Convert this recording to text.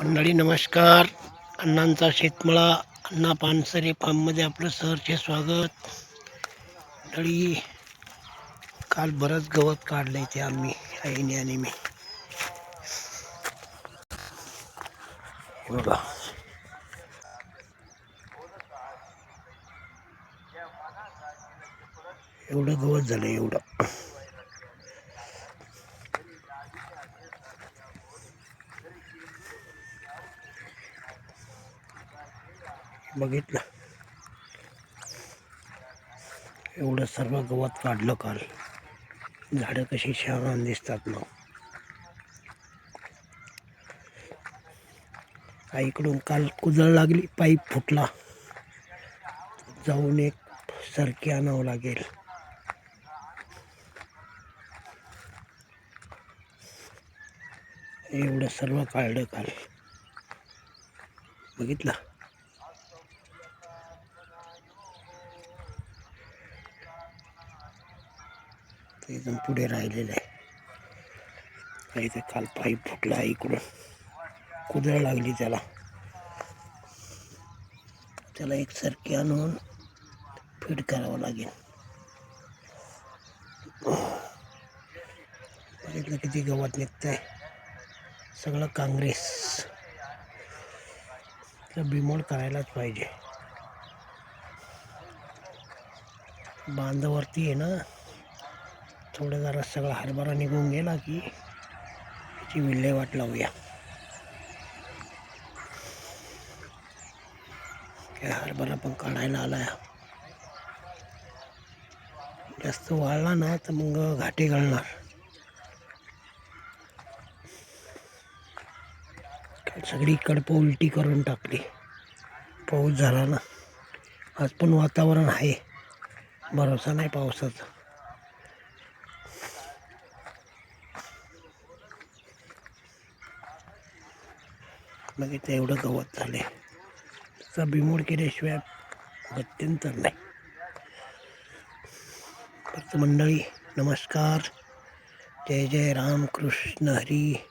मंडळी नमस्कार. अण्णांचा शेतमळा अण्णा पानसरे फार्ममध्ये आपलं सरचे स्वागत. मंडळी काल बरंच गवत काढलं इथे आम्ही आईने आणि मी. बघा. एवढं गवत झालं एवढं. बघितलं. एवढं सर्व गवत काढलं काल. झाडं कशी छान दिसतात ना. आईकडून काल कुजळ लागली पाईप फुटला. जाऊन एक सरकी आणावं लागेल. एवढं सर्व काढलं काल. बघितलं? ते इथून पुढे राहिलेलं आहे. इथे काल पाईप फुटला आहे इकडून कुदळ लागली त्याला. त्याला एक सरकी आणून फिट करावं लागेल. बघितलं किती गवत निघतंय. सगळं काँग्रेस. त्याला बिमोड करायलाच पाहिजे. बांधावरती आहे ना. थोडं जरा सगळा हरभरा निघून गेला की त्याची विल्हेवाट लावूया. काय हरभरा पण काढायला आलाय. जास्त वाळला ना तर मग घाटे घालणार. सगळी कडप उलटी करून टाकली. पाऊस झाला ना. आज पण वातावरण आहे. भरोसा नाही पावसाचा. बघितलं एवढं गवत झाले त्याचा बिमोड केल्याशिवाय गत्यंतर नाही. फक्त मंडळी नमस्कार. जय जय राम कृष्ण हरी.